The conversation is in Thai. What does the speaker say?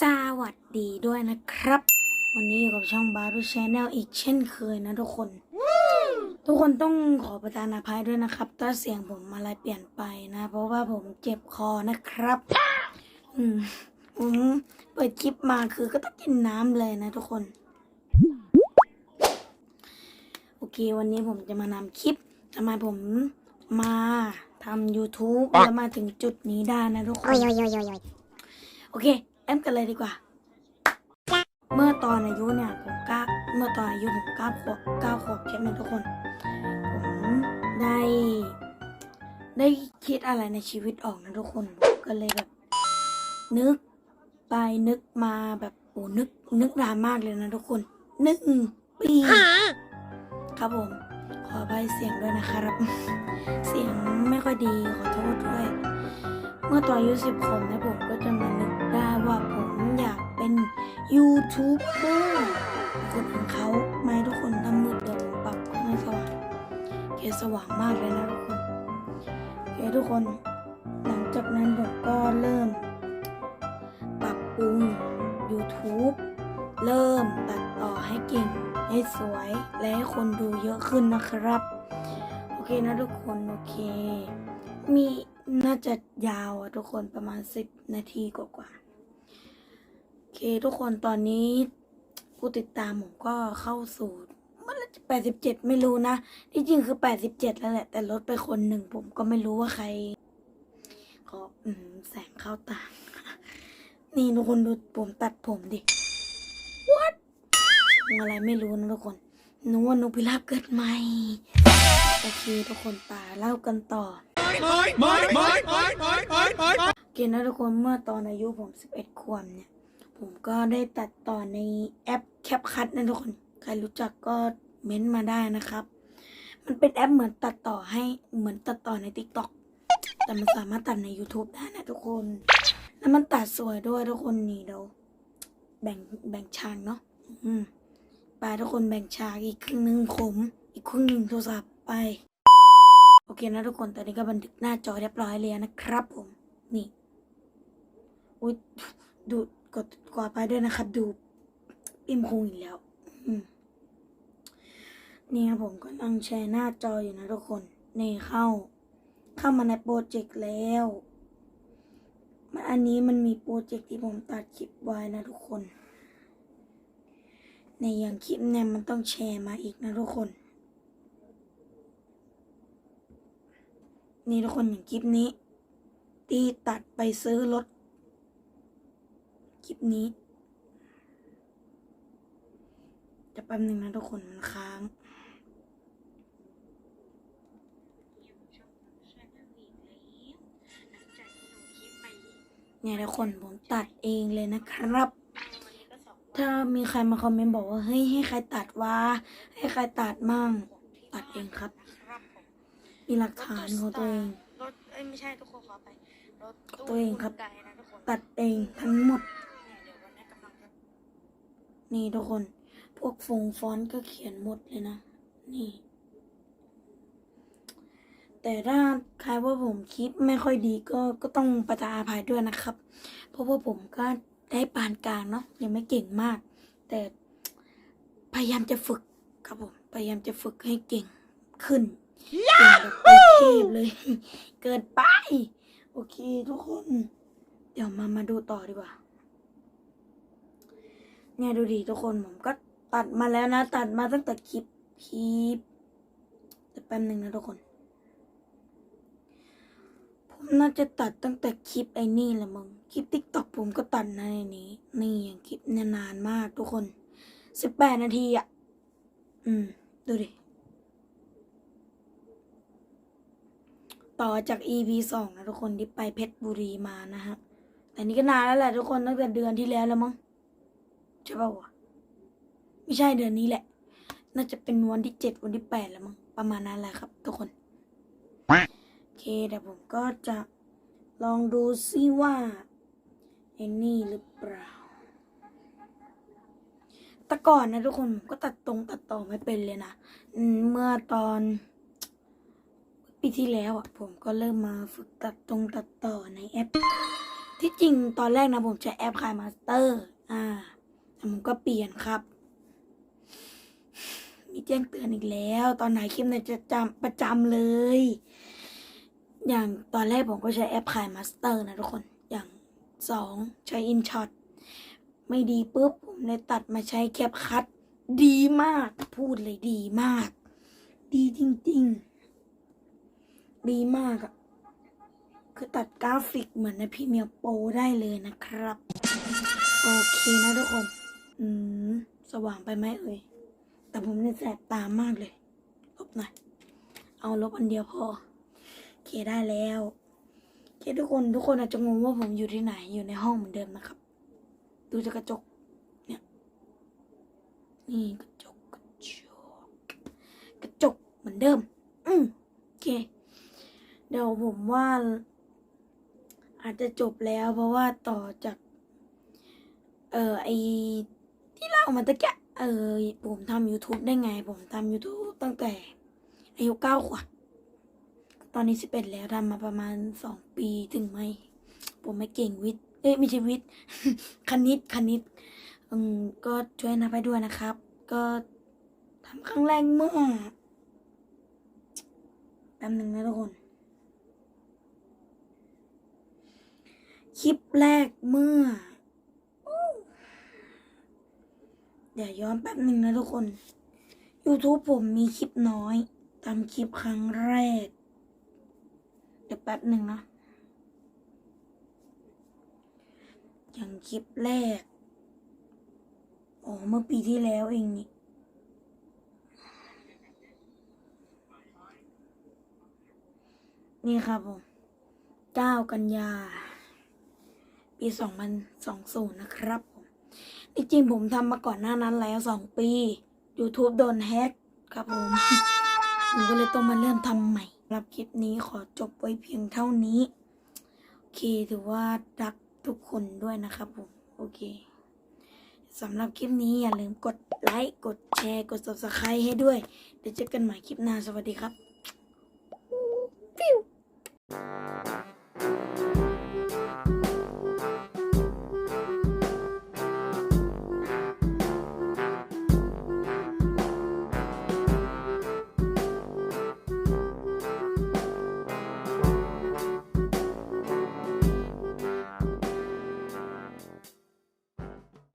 สวัสดีด้วยนะครับ วันนี้อยู่กับช่องบารูชแนลอีกเช่นเคยนะทุกคน ทุกคนต้องขอประทานอภัยด้วยนะครับ ถ้าเสียงผมอะไรเปลี่ยนไปนะ เพราะว่าผมเจ็บคอนะครับ อืมผมเปิดคลิปมาคือก็ต้องกินน้ำเลยนะทุกคน โอเค วันนี้ผมจะมานำคลิปทำไมผมมาทำ YouTube แล้วมาถึงจุดนี้ได้นะทุกคน Oi, oi, oi, oi, oi. โอเค เริ่มกันเลยดีกว่า เมื่อตอนอายุเนี่ยผมเก้าเมื่อตอนอายุผมเก้าขวบเก้าขวบใช่ไหมทุกคน ผมได้ ได้คิดอะไรในชีวิตออกนะทุกคนก็เลยแบบ นึกไปนึกมาแบบโอ้นึกนึกนานมากเลยนะทุกคนหนึ่งปีครับผม ขออภัยเสียงด้วยนะครับ เสียงไม่ค่อยดีขอโทษด้วย เมื่อตอนอายุสิบขวบนะผมก็จะมานึ ยูทูบเบอร์คนอื่นเขาไม่ทุกคนทำมืดเดี๋ยวผมปรับให้สว่างโอเคสว่างมากเลยนะทุกคนโอเคทุกคน หลังจากนั้นผมก็เริ่ม ปรับปรุง YouTube เริ่มตัดต่อให้เก่ง ให้สวย และให้คนดูเยอะขึ้นนะครับ โอเคนะทุกคน โอเค มีน่าจะยาวอะทุกคนประมาณสิบนาทีกว่าๆ เคทุกคนตอนนี้ผู้ติดตามผมก็เข้าสู่มันจะแปดสิบเจ็ดไม่รู้นะที่จริงคือแปดสิบเจ็ดแล้วแหละ แต่ลดไปคนหนึ่งผมก็ไม่รู้ว่าใคร ขออืมแสงเข้าตา นี่ทุกคนดูผมตัดผมดิ what อะไรไม่รู้นะทุกคนนึกว่านกพิราบเกิดใหม่ โอเคทุกคนตาเล่ากันต่อโอเคนะทุกคนเมื่อตอนอายุผม11ขวบเนี่ย ผมก็ได้ตัดต่อในแอปแคปคัทนะทุกคน ใครรู้จักก็เม้นต์มาได้นะครับ มันเป็นแอปเหมือนตัดต่อให้เหมือนตัดต่อใน TikTok แต่มันสามารถตัดใน YouTube ได้นะทุกคน แล้วมันตัดสวยด้วยทุกคนนี่เดี๋ยวแบ่งแบ่งฉากเนาะอืมไปทุกคนแบ่งฉากอีกครึ่งหนึ่งผมอีกครึ่งหนึ่งโทรศัพท์ไป โอเคนะทุกคนตอนนี้ก็บันทึกหน้าจอเรียบร้อยเลยนะครับผม นี่ อุ้ยดู กดกว่าไปด้วยนะครับ ดูอิมพุงอีกแล้วนี่ครับผมก็ลังแชร์หน้าจออยู่นะทุกคน นี่เข้า เข้ามาในโปรเจกต์แล้วมันอันนี้มันมีโปรเจกต์ที่ผมตัดคลิปไว้นะทุกคน ในอย่างคลิปเนี่ยมันต้องแชร์มาอีกนะทุกคน นี่ทุกคนอย่างคลิปนี้ ที่ตัดไปซื้อรถ คลิปนี้ จะแป๊บหนึ่งนะทุกคนมันค้างเนี่ยทุกคนผมตัดเองเลยนะครับ ถ้ามีใครมาคอมเมนต์บอกว่าเฮ้ยให้ใครตัดวะให้ใครตัดมั่ง ตัดเองครับครับผมมีหลักฐานของตัวเองรถเอ้ยไม่ใช่ทุกคนขอไปรถตู้ตัวเองครับไก่นะทุกคนตัดเองทั้งหมด เนี่ยเดี๋ยววันนี้กำลังจะ นี่ทุกคน พวกฟงฟอนต์ก็เขียนหมดเลยนะ นี่ แต่ถ้าใครว่าผมคิดไม่ค่อยดีก็ก็ต้องประทานอภัยด้วยนะครับ เพราะว่าผมก็ได้ปานกลางเนาะยังไม่เก่งมาก แต่พยายามจะฝึกครับผมพยายามจะฝึกให้เก่งขึ้นเก่งแบบเทพเลย เกินไป โอเคทุกคน เดี๋ยวมามาดูต่อดีกว่า เนี่ยดูดิทุกคนผมก็ตัดมาแล้วนะ ตัดมาตั้งแต่คลิปคลิปแต่แป๊บหนึ่งนะทุกคน ผมน่าจะตัดตั้งแต่คลิปไอ้นี่แหละมึงคลิปติ๊กต็อกผมก็ตัดนะในนี้ นี่อย่างคลิปเนี่ยนานมากทุกคนสิบแปดนาทีอะ อืม ดูดิ ต่อจาก EP สองนะทุกคนที่ไปเพชรบุรีมานะฮะแต่นี่ก็นานแล้วแหละทุกคนตั้งแต่เดือนที่แล้วแล้วมั้ง ใช่ป่าวะไม่ใช่เดือนนี้แหละ น่าจะเป็นวันที่เจ็ดวันที่แปดแล้วมั้งประมาณนั้นแหละครับ ทุกคนโอเคเดี๋ยวผมก็จะลองดูซิว่าไอ้นี่หรือเปล่าแต่ก่อนนะทุกคนก็ตัดตรงตัดต่อไม่เป็นเลยนะเมื่อตอนปีที่แล้วอะ ผมก็เริ่มมาฝึกตัดตรงตัดต่อในแอป ที่จริงตอนแรกนะผมใช้แอปคายมาสเตอร์ อ่า ผมก็เปลี่ยนครับ มีแจ้งเตือนอีกแล้ว ตอนไหนคลิปเนี่ยจะจำประจำเลย อย่างตอนแรกผมก็ใช้แอปคายมาสเตอร์นะทุกคน อย่างสองใช้อินช็อตไม่ดีปุ๊บ ผมเลยตัดมาใช้แคปคัตดีมาก พูดเลยดีมาก ดีจริง ๆ ดีมากอะคือตัดกราฟิกเหมือนในพรีเมียร์โปรได้เลยนะครับ โอเคนะทุกคน อืม สว่างไปไหมเอ่ย แต่ผมเนี่ยแสบตามากเลย ลบหน่อย เอาลบอันเดียวพอโอเคได้แล้วโอเคทุกคนทุกคนอาจจะงงว่าผมอยู่ที่ไหน อยู่ในห้องเหมือนเดิมนะครับ ดูจากกระจก เนี่ย นี่กระจกกระจก กระจกเหมือนเดิม อืมโอเค เดี๋ยวผมว่า อาจจะจบแล้วเพราะว่าต่อจาก เออไอ ที่เล่ามาตะกี้เออผมทำ YouTube ได้ไง ผมทำ YouTube ตั้งแต่อายุเก้าขวบตอนนี้สิบเอ็ดแล้วทำมาประมาณสองปีถึงไหม ผมไม่เก่งวิทย์เอ้ยไม่ใช่วิทย์คณิตคณิตอืมก็ช่วยนับไปด้วยนะครับ ก็ทำครั้งแรกเมื่อแป๊บหนึ่งนะทุกคน คลิปแรกเมื่อ เดี๋ยวย้อนแป๊บหนึ่งนะทุกคน YouTube ผมมีคลิปน้อยทำคลิปครั้งแรก เดี๋ยวแป๊บหนึ่งนะ อย่างคลิปแรก อ๋อ เมื่อปีที่แล้วเองนี่นี่ครับผม9กันยา ปี 2020 นะครับ จริงๆผมทำมาก่อนหน้านั้นแล้ว2ปี YouTube โดนแฮกครับผมผมก็เลยต้องมาเริ่มทำใหม่สำหรับคลิปนี้ขอจบไว้เพียงเท่านี้ โอเคถือว่ารักทุกคนด้วยนะครับผม โอเคสำหรับคลิปนี้อย่าลืมกดไลค์ กดแชร์ กด subscribe ให้ด้วย เดี๋ยวเจอกันใหม่คลิปหน้า สวัสดีครับ